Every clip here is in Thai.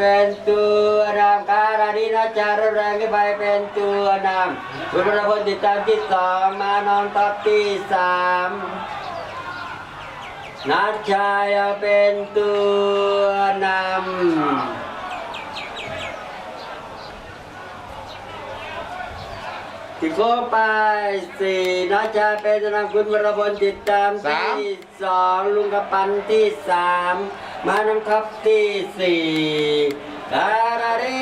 รวนเป็นตัวนำการาดีนาจารแรงขึ้นไปเป็นตัวนำคุณวรพลติดตามที่สองมานอนทับที่สามนัชชายเป็นตัวนำที่โค้งไปสี่นัชชายเป็นตัวนำคุณวรพลติดตามที่สองลุงกระปันที่สาม มานำทับที่สี่การาดี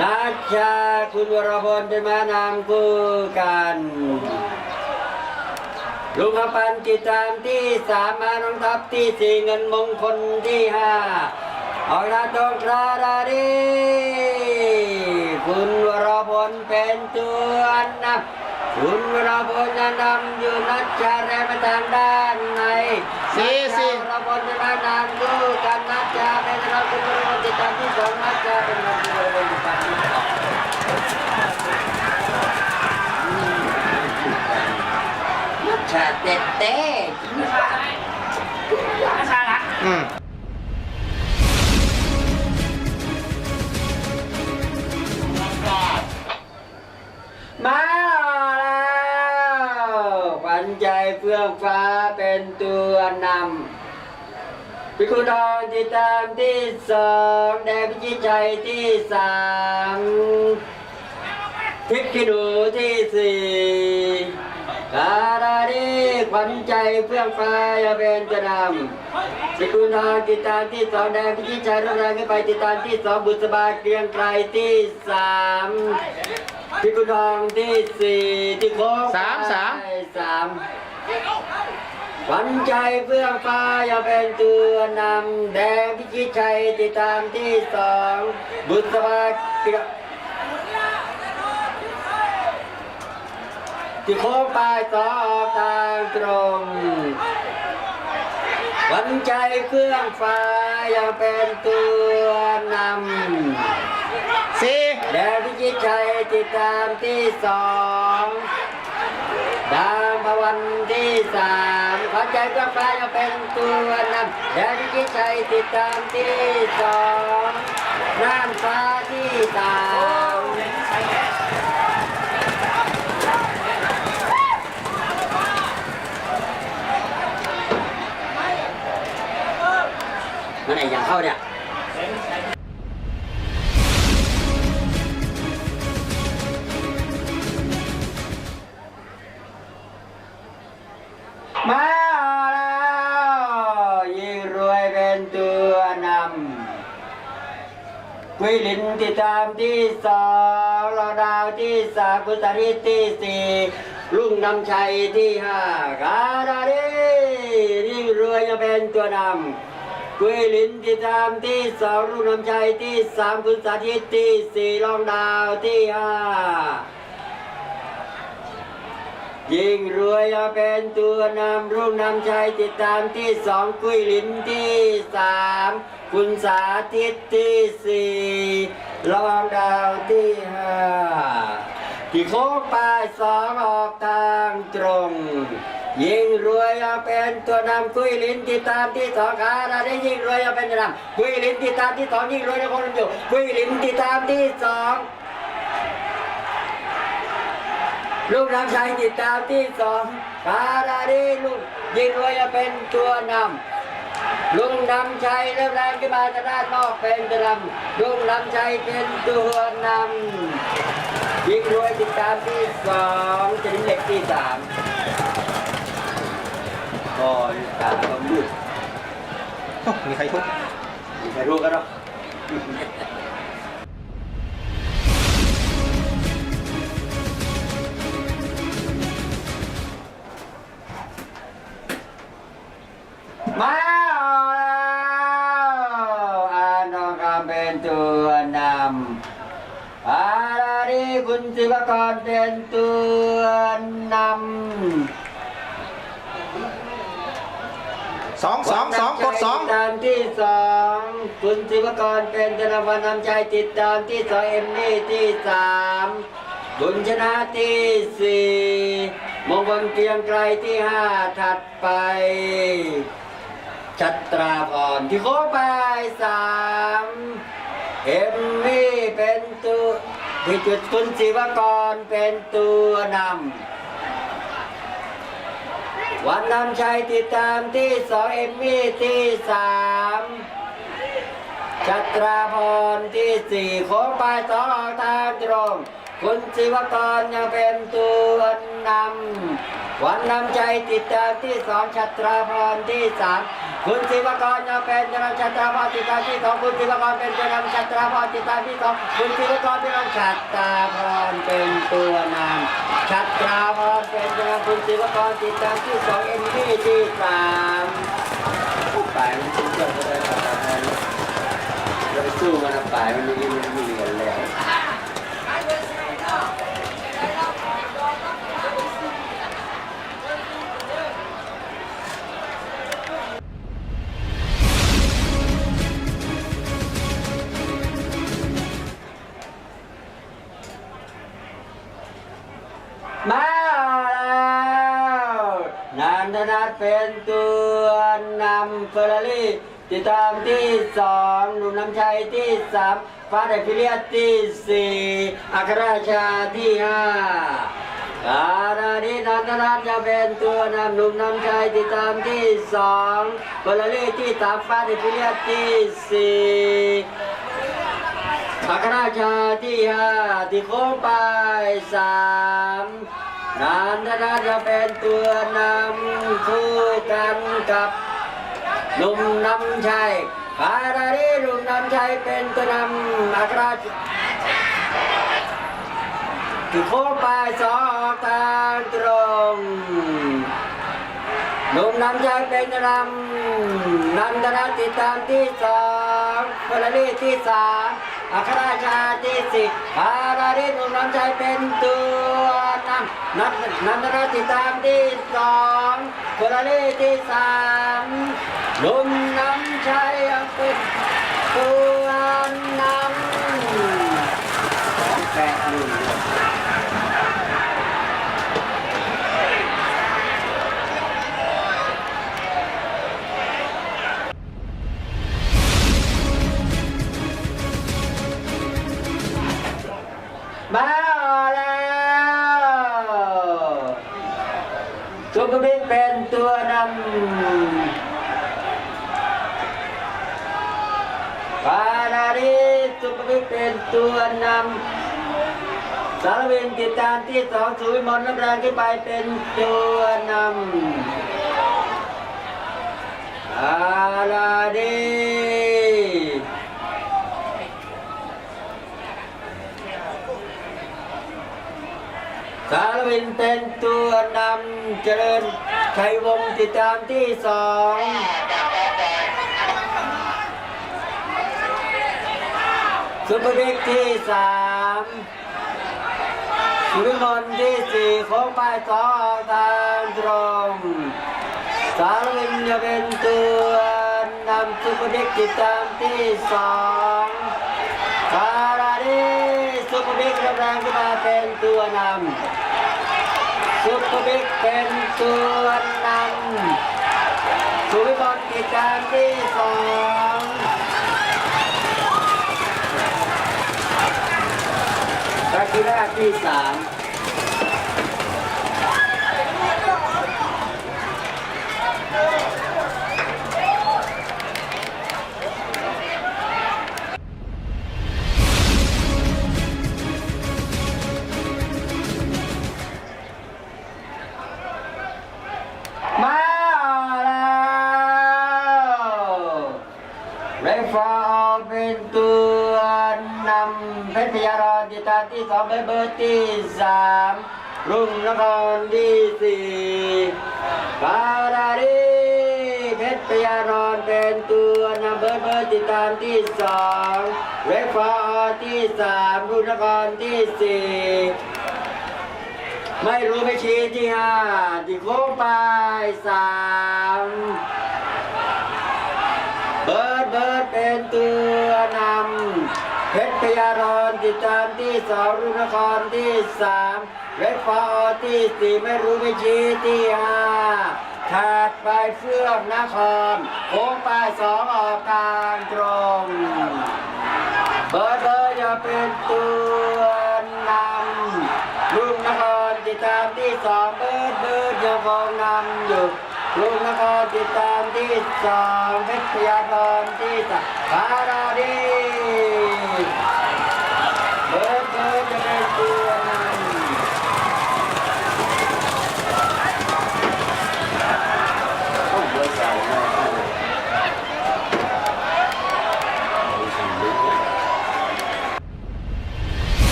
นัชชาคุณวรพลเป็นมานำคู่กันลุงขปันจิตตามที่สามมาน้องทัพที่สี่เงินมงคลที่ห้าออกราตรงคราดาดีคุณวรพลเป็นตัวนำ คุณวรพลจะนำอยู่นัชชาแรงไปทางด้านในสี่สี่นัชชาวรพลเป็นมานำคู่กันนัชชาเป็นนักคุณวรพลจิตตามที่สองนัชชาเป็นนักคุณวรพลจิตตามที่สองชาเต้เต้อืมมาแล้วขวัญ ใจเฟื่องฟ้าเป็นตัวนำพิคุทองที่ตามที่สองแดงพิชิตชัยที่สามทิพย์ขีดูที่สี่ กาดาดีขวัญใจเฟื่องฟ้าอย่าเป็นจะนำพิคุทองติดตามที่สองแดงพิชิตชัยรุ่งเรืองขึ้นไปติดตามที่สองบุษบาเกรียงไกรที่สามพี่กุณทองที่สี่ที่โค้งสามสามไปสามขวัญใจเพื่องฟ้าอย่าเป็นตัวนำแดงพิชิตชัยติดตามที่สองบุษบาเกีย ที่โค้งไปสองออกทางตรง วัญใจเครื่องฟ้าย่าเป็นตัวนำสี่แดนพิชิตชัยติดตามที่สองดาวพวันที่สามขวัญใจก็ฟ้าจะเป็นตัวนำแดนพิชิตชัยติดตามที่สองน้ำฟ้าที่สามมัน ไหนอย่างเข้าเนี่ยมาแล้วยิ่งรวยเป็นตัวนำกุยลินที่ตามที่สองรอดาวที่สามกุศลิที่สี่ลุงนำชัยที่ห้ากาดาดียิ่งรวยจะเป็นตัวนำ กุยลินที่ตามที่สองลุงนำชัยที่สามกุศลิตที่สี่รองดาวที่ห้ายิ่งรวยจะเป็นตัวนำรุ่งนำชัยติดตามที่สองกุ้ยลินที่สามคุณสาธิตที่สี่รองดาวที่ห้าที่โค้งปลายสองออกทางตรง ยิ่งรวยจะเป็นตัวนำกุ้ยลิ้นติดตามที่สองขาเราได้ยิ่งรวยจะเป็นตัวนำกุ้ยลิ้นติดตามที่สองยิ่งรวยจะคนอยู่กุ้ยลิ้นติดตามที่สองลูกน้ำชายติดตามที่สองกาดาดีลูกยิงรวยจะเป็นตัวนำลุงนำชัยเริ่มแรงขึ้นมาจะได้นอกเป็นตัวนำลุงนำชัยเป็นตัวนำยิงรวยติดตามที่สองจะถึงเหล็กที่สาม ก็ตาก็มืดโอ้มีใครทุกมีใครรู้กันหรอมาแล้วอานองคำเป็นตัวนำอาราดีคุณศิวกรเป็นตัวนำ สองสองสองกดสอง ติดตามที่สองคุณศิวกรเป็นธนวัฒน์นำใจติดตามที่สองเอ็มนี่ที่สามบุญชนะที่สี่มงคลเกรียงไกรที่ห้าถัดไป ชัตราพรที่โค้งไปสามเอ็มมี่เป็นตัวที่จุดคุณศิวกรเป็นตัวนำ วันนำชัยติดตามที่สองเอ็มมี่ที่สามชัตราพรที่สี่โค้งไปสองออกทางตรง คุณศิวกรยังเป็นตัวนำวันนำใจติดตามที่สองชัตราพรที่สาม คุณศิวกรยังเป็นตัวนำชัตราพรติตามที่สองคุณศิวกรเป็นตัวนำชัตราพรติตามที่สองคุณศิวกรเป็นยังชัตราพรเป็นตัวนำชัตราพรเป็นยังคุณศิวกรจิตามที่สองเอ็นพีที่สามไปมันชิ้นเดียวก็ได้ชัตราพรเราไปสู้มันนะไปมันไม่มัน นันทนัทเป็นตัวนำเฟอร์รารี่ติดตามที่สองหนุ่มน้ำชัยที่สามฟ้าไดฟิเลียที่สี่อัครราชาที่ห้าการาดีนันทนัทจะเป็นตัวนำหนุ่มน้ำชัยติดตามที่สองเฟอร์รารี่ที่สามฟ้าไดฟิเลียที่สี่อัครราชาที่ห้าที่โค้งไปสาม นานธนาจะเป็นตัวนำคู่กันกับลุมนำชัยฟาราดีลุมนำชัยเป็นตัวนำอัคราชที่โค้งไปสองทางตรง หนุ่มนำใจเป็นตัวนำนันทนาติดตามที่สองพลลีที่สามอัครราชาที่สิบพาราดินุน้ำใจเป็นตัวนำนันนันทราติดตามที่สองพลลีที่สามนุ่มน้ำใจเป็น สุภวิทย์เป็นตัวนำสารวินติดตามที่สองสุวิมลน้ำแรงขึ้นไปเป็นตัวนำปานารีสารวินเป็นตัวนำเจริญชัยวงติดตามที่สอง สุภวิทย์ที่สามสุริมนที่สี่โค้งไปสองออกทางตรงสารวินจะเป็นตัวนำสุภวิทย์ติดตามที่สองสาราดีสุภวิทย์กกำลังขึ้นมาเป็นตัวนำสุภวิทย์เป็นตัวนำสุวิมลกิจการที่สอง ตากีราที่สามมาแล้วเรฟาเป็นตัว นำเพชรพยารอนติดตาที่สองเป็นเบอร์ที่สามรุ่งนครที่สี่ปาราดีเพชรพยารอนเป็นตัวนำเบอร์เบอร์ติดตามที่สองเรฟาที่สามรุ่งนครที่สี่ไม่รู้ไม่ชี้ที่ห้าที่โค้งไปสาม รพยารอนติดตามที่สองรุ่นครที่สามเรดฟอที่สี่ไม่รู้ไม่ชี้ที่ห้าถัดไปเฟื่องนครโค้งไปสองออกกลางตรงเบอร์เบอร์จะเป็นตัวนำลุงนครติดตามที่สองเบิร์ดเบิร์ดยังคงนำอยู่ลุงนครติดตามที่สองเพชรพยาธรที่สามพาราดี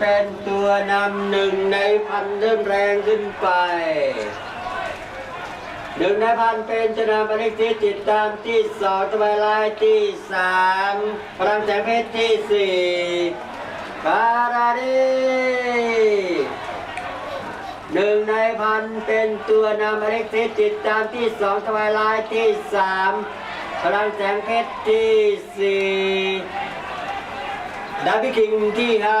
เป็นตัวนำหนึ่งในพันเริ่มแรงขึ้นไปหนึ่งในพันเป็นชนะอเล็กซิสติดตามที่สองตะไบลายที่สามพลังแสงเพชรที่สี่อาราดีหนึ่งในพันเป็นตัวนำอเล็กซิสติดตามที่สองทวายไลท์ที่สามพลังแสงเพชรที่สี่ดาบิคิงที่ห้า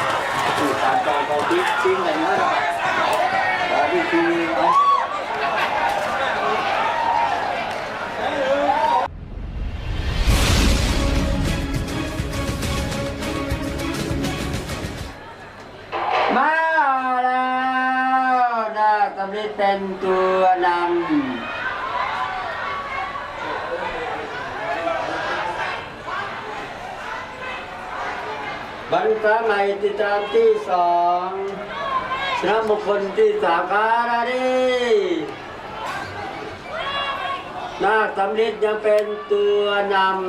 ถูกตามจองกองทิพย์ชิงกันนะดาริจิงเอามาแล้วนะตำลิเต็มตัวนำ บรรษาใหม่ติดตามที่สองชนะบุคคลที่สามคาราดีนาคสำลิดยังเป็นตัวนำ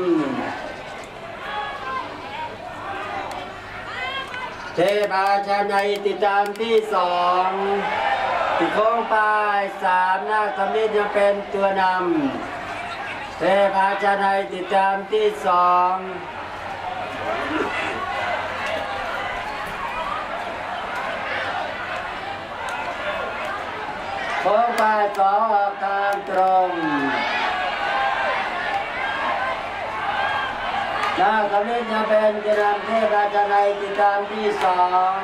เทพาชาในติดตามที่สองติดโค้งปลายสามนาคสำลิดยังเป็นตัวนำ เทพาชาในติดตามที่สอง โค้งปสองออกทางตรงหน้าคำนี้จะเป็นตัวนเทพาชาในติดตามที่สอง